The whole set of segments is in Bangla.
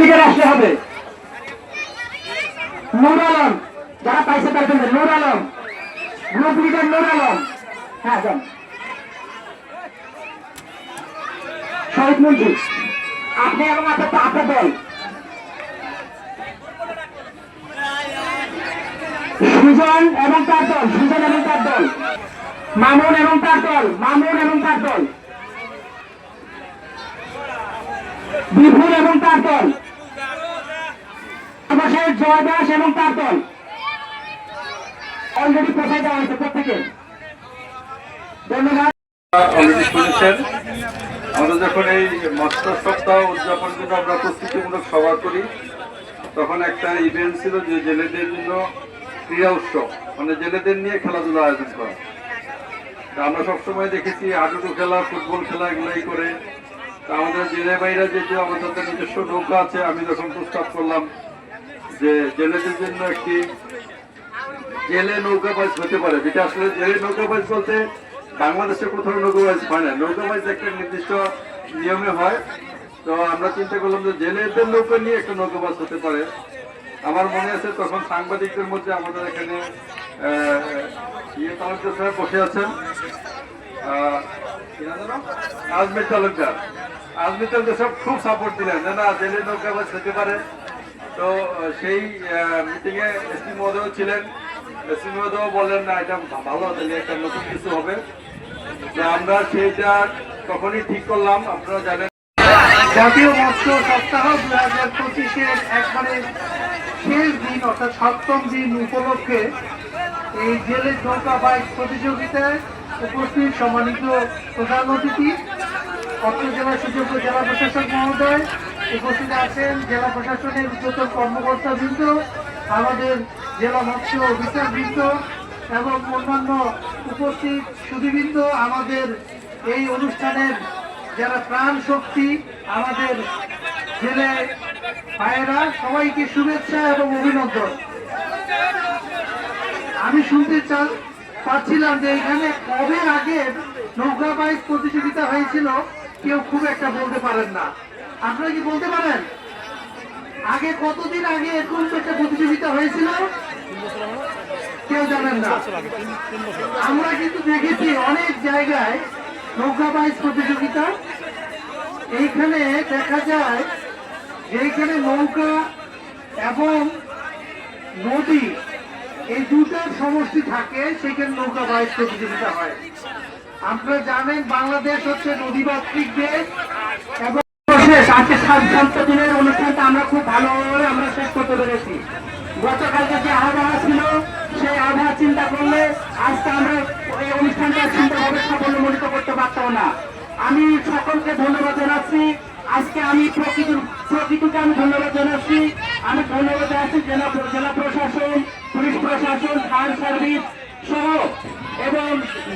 লিডার আসলে হবে। নূর আলম, যারা পাইছে তার জন্য নূর Alam. Group leader Noor Alam. হ্যাঁ যান। শহীদ মঞ্জু আপনি এবং আপনার তো আপনার দল। সুজন এবং তার দল, সুজন এবং তার দল। মামুন এবং তার দল, মামুন এবং তার দল। বিপুল এবং তার দল। জয় দাস এবং তার দল। অলরেডি কোথায় হয়েছে? প্রত্যেকে ধন্যবাদ। আমরা যখন এই মৎস্য সপ্তাহ উদযাপনের জন্য আমরা প্রস্তুতিমূলক সভা করি, তখন একটা ইভেন্ট ছিল যে জেলেদের জন্য ক্রীড়া উৎসব। মানে জেলেদের নিয়ে খেলাধুলা আয়োজন করা। আমরা সবসময় দেখেছি, হাডুডু খেলা, ফুটবল খেলা এগুলাই করে। আমাদের জেলে বাইরা যেহেতু আমাদের নিজস্ব নৌকা আছে, আমি যখন প্রস্তাব করলাম যে জেলেদের জন্য একটি জেলে নৌকাবাজ হতে পারে, যেটা আসলে জেলে নৌকাবাজ বলতে বাংলাদেশে কোথাও নৌকাবাজ হয় না। নৌকাবাজ একটা নির্দিষ্ট নিয়মে হয়। তো আমরা চিন্তা করলাম যে জেলেদের নৌকা নিয়ে একটা নৌকাবাজ হতে পারে। আমার মনে আছে তখন সাংবাদিকদের মধ্যে আমাদের এখানে ইয়ে তালুকদার সাহেব বসে আছেন? আজমির তালুকদার। আজমির তালুকদার সব খুব সাপোর্ট দিলেন যে না, জেলে নৌকাবাজ হতে পারে। তো সেই মিটিং এ এসপি মহোদয় ছিলেন। এসপি মহোদয় বললেন, না, এটা ভালো, তাহলে একটা নতুন কিছু হবে। আমরা সেইটা তখনই ঠিক করলাম, আপনারা জানেন। জাতীয় মৎস্য সপ্তাহ দু হাজার পঁচিশের একবারে শেষ দিন, অর্থাৎ সপ্তম দিন উপলক্ষে এই জেলে নৌকা বাইক প্রতিযোগিতায় উপস্থিত সম্মানিত প্রধান অতিথি অত্র জেলা সুযোগ্য জেলা প্রশাসক মহোদয় উপস্থিত আছেন জেলা প্রশাসনের উচ্চতর কর্মকর্তাবৃন্দ আমাদের জেলা মৎস্য অফিসারবৃন্দ এবং অন্যান্য উপস্থিত সুদীবৃন্দ আমাদের এই অনুষ্ঠানের যারা প্রাণ শক্তি, আমাদের জেলে ভাইয়েরা, সবাইকে শুভেচ্ছা এবং অভিনন্দন। আমি শুনতে চান, পাচ্ছিলাম যে এখানে কবে আগে নৌকা বাইক প্রতিযোগিতা হয়েছিল, কেউ খুব একটা বলতে পারেন না। আপনারা কি বলতে পারেন? আগে কতদিন আগে এরকম একটা প্রতিযোগিতা হয়েছিল? কেউ জানেন না। আমরা কিন্তু দেখেছি অনেক জায়গায় নৌকা বাইক প্রতিযোগিতা। এইখানে দেখা যায় যে এখানে নৌকা এবং নদী, এই দুটোর সমষ্টি থাকে, সেখানে নৌকা বাইক প্রতিযোগিতা হয়। আপনারা জানেন বাংলাদেশ হচ্ছে নদীমাতৃক দেশ। আজকে দিনের অনুষ্ঠানটা আমরা খুব ভালোভাবে আমরা শেষ করতে পেরেছি। গতকালকে যে আবহাওয়া ছিল সেই আবহাওয়া চিন্তা করলে আজকে আমরা এই অনুষ্ঠানটা করতে পারতাম না। আমি সকলকে ধন্যবাদ জানাচ্ছি। আজকে আমি প্রকৃতির প্রকৃতিকে আমি ধন্যবাদ জানাচ্ছি। আমি ধন্যবাদ জানাচ্ছি জেলা জেলা প্রশাসন, পুলিশ প্রশাসন, ফায়ার সার্ভিস সহ এবং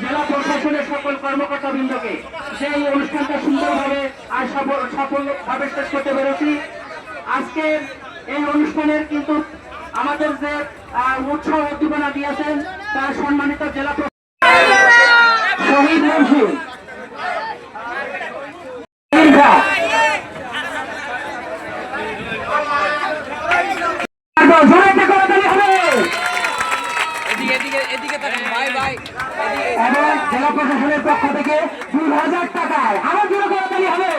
জেলা প্রশাসনের সকল কর্মকর্তা বৃন্দকে সেই অনুষ্ঠানটা সুন্দরভাবে আর সফল সফলভাবে শেষ করতে পেরেছি। আজকের এই অনুষ্ঠানের কিন্তু আমাদের যে উৎসাহ উদ্দীপনা দিয়েছেন, তার সম্মানিত জেলা শহীদ মনসুর দীর্ঘা। তারপর জোরে একটা করতালি হবে এদিকে এদিকে এদিকে তাকান ভাই ভাই এদিকে এবং জেলা প্রশাসনের পক্ষ থেকে দুই হাজার টাকায় আরও জোরে করতালি হবে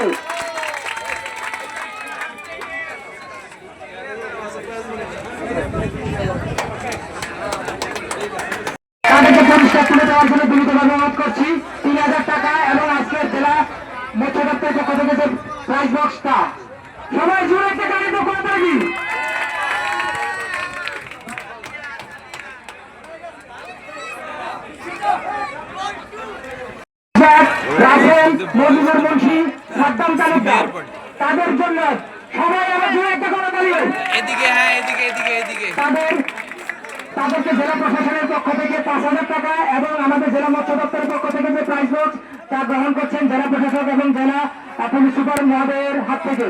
পরিষ্কার তুলে দেওয়ার জন্য বিনীতভাবে অনুরোধ করছি। তিন হাজার টাকা এবং আজকের জেলা দপ্তরের পক্ষ থেকে যে প্রাইজ বক্সটা সবাই জোরে একটা গাড়ি তো করতালি রাসেল মজিবুর মুন্সি সাদ্দাম তালুকদার। তাদের জন্য সবাই আবার জোরে একটা করতালি এদিকে হ্যাঁ এদিকে এদিকে এদিকে। তাদের তাদেরকে জেলা প্রশাসনের পক্ষ থেকে পাঁচ হাজার টাকা এবং আমাদের জেলা মৎস্য দপ্তরের পক্ষ থেকে যে প্রাইজ বক্স তা গ্রহণ করছেন জেলা প্রশাসক এবং জেলা এখন সুপার মহোদয়ের হাত থেকে।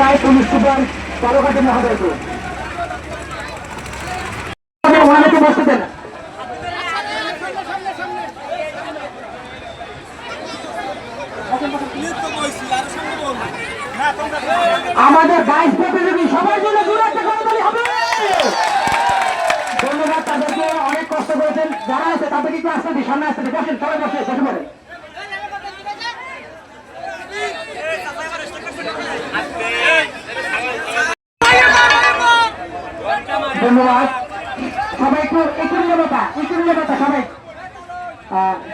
রায়, পুলিশ সুপার তারকাটি মহোদয়কে। আমাদের বাইশ প্রতিযোগী সবার জন্য হবে। ধন্যবাদ তাদেরকে, অনেক কষ্ট করেছেন। যারা আছে, তাদেরকে একটু আসতে দিই সামনে আসতে বসেন, সবাই বসে বসে পড়ে। ধন্যবাদ। সবাই একটু একটু নিরাপত্তা একটু নিরাপত্তা, সবাই।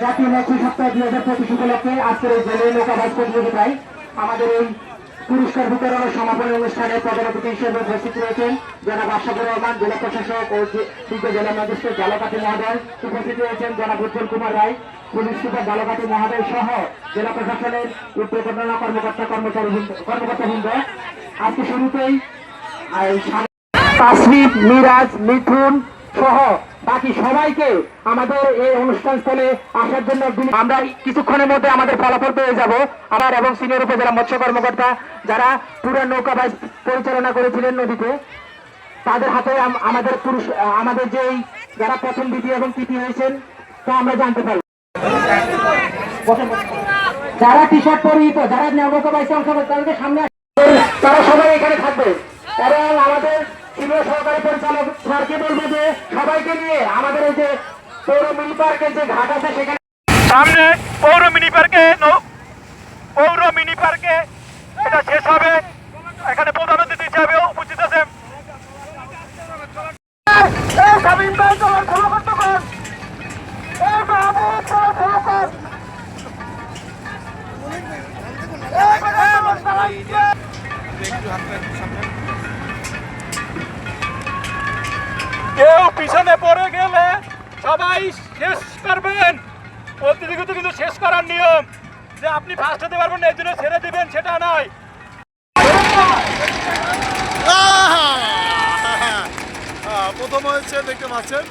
জাতীয় নৈতিক সপ্তাহ দুই হাজার পঁচিশ উপলক্ষে আজকের এই জেলে নৌকাবাজ প্রতিযোগিতায় আমাদের এই পুরস্কার বিতরণ ও সমাপনী অনুষ্ঠানে প্রধান অতিথি হিসেবে উপস্থিত রয়েছেন। জনাব আশাফুর রহমান, জেলা প্রশাসক ও বিজ্ঞ জেলা ম্যাজিস্ট্রেট জালাকাটি মহোদয় উপস্থিত রয়েছেন। জনাব উজ্জ্বল কুমার রায়, পুলিশ সুপার জালাকাটি মহোদয় সহ জেলা প্রশাসনের উত্তরপ্রধান কর্মকর্তা কর্মচারী কর্মকর্তা বৃন্দ। আজকে শুরুতেই এই মিরাজ মিথুন সহ বাকি সবাইকে আমাদের এই আসার জন্য আমরা কিছুক্ষণের মধ্যে আমাদের ফলাফল পেয়ে যাব। আমার এবং সিনিয়র উপজেলা মৎস্য কর্মকর্তা যারা পুরো নৌকাবাজ পরিচালনা করেছিলেন নদীতে, তাদের হাতে আমাদের পুরুষ আমাদের যারা প্রথম, দ্বিতীয় এবং তৃতীয় হয়েছেন, তা আমরা জানতে যারা টি শার্ট পরিহিত, যারা নৌকাবাইসে অংশগ্রহণ তাদেরকে সামনে তারা সবাই এখানে থাকবে। এবং আমাদের সিনিয়র সহকারী পরিচালক স্যারকে বলব যে সবাইকে নিয়ে আমাদের এই যে পৌর মিনি পার্কের যে ঘাট আছে সেখানে সামনে পৌর মিনি পার্কে পৌর মিনি পার্কে। এটা শেষ হবে। এখানে প্রধান অতিথি হিসাবে উপস্থিত আছেন। কেউ পিছনে পড়ে গেলে সবাই শেষ করবেন। প্রতিযোগিতা কিন্তু শেষ করার নিয়ম। যে আপনি ফার্স্ট হতে পারবেন এই জন্য ছেড়ে দিবেন, সেটা নয়। প্রথম হয়েছে, দেখতে পাচ্ছেন।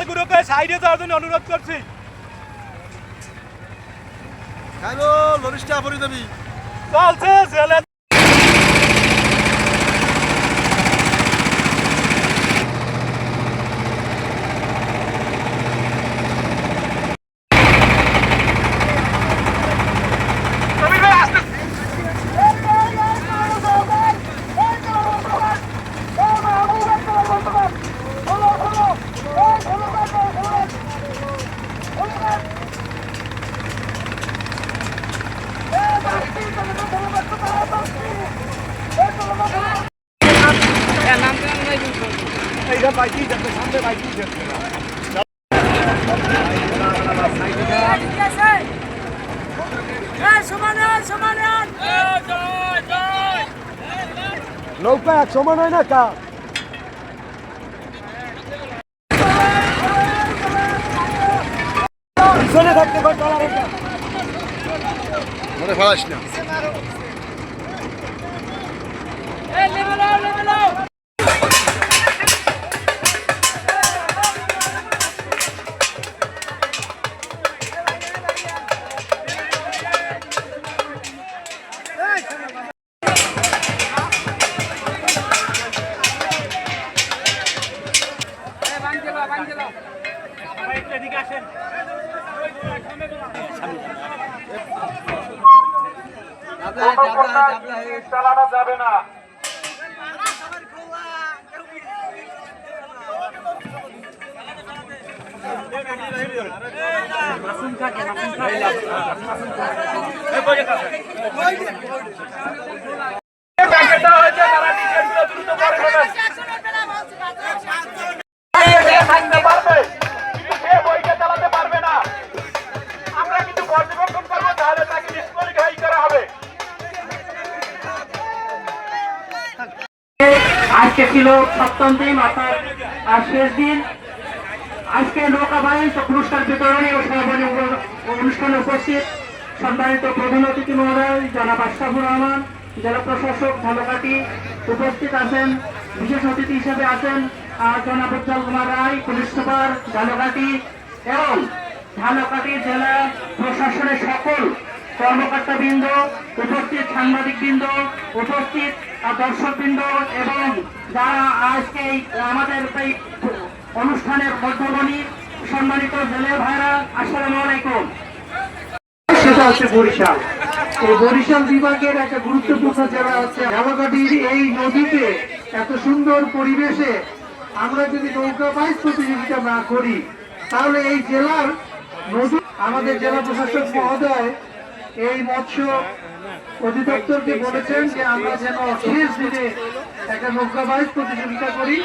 ট্রলারগুলোকে সাইডে যাওয়ার জন্য অনুরোধ করছি। চলছে জেলে নৌকা এক সমান হয় না কা পিছনে থাকতে ফেলাস না চালানো যাবে না প্যাকেট ছিল সপ্তম দিন, অর্থাৎ শেষ দিন। আজকে নৌকা বাইশ পুরস্কার বিতরণী ও সমাপনী অনুষ্ঠানে উপস্থিত সম্মানিত প্রধান অতিথি মহোদয়, জনাব আশরাফুর রহমান, জেলা প্রশাসক ঝালকাঠি উপস্থিত আছেন, বিশেষ অতিথি হিসেবে আছেন জনাব উজ্জ্বল কুমার রায়, পুলিশ সুপার, ঝালকাঠি এবং ঝালকাঠি জেলা প্রশাসনের সকল কর্মকর্তাবৃন্দ উপস্থিত সাংবাদিকবৃন্দ, উপস্থিত দর্শকবৃন্দ এবং যারা আজকে আমাদের এই অনুষ্ঠানের মধ্যমণি, সম্মানিত জেলে ভাইরা, আসসালামু আলাইকুম। বরিশাল। বিভাগের একটা গুরুত্বপূর্ণ জেলা হচ্ছে এই নদীতে এত সুন্দর পরিবেশে আমরা যদি প্রতিযোগিতা না করি, তাহলে এই জেলার নদী, আমাদের জেলা প্রশাসক মহোদয় এই মৎস্য অধিদপ্তরকে বলেছেন যে আমরা যেন শেষ দিনে একটা নৌকা প্রতিযোগিতা করি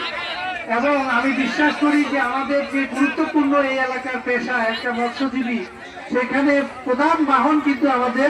এবং আমি বিশ্বাস করি যে আমাদের যে গুরুত্বপূর্ণ এই এলাকার পেশা একটা মৎস্যজীবী, সেখানে প্রধান বাহন কিন্তু আমাদের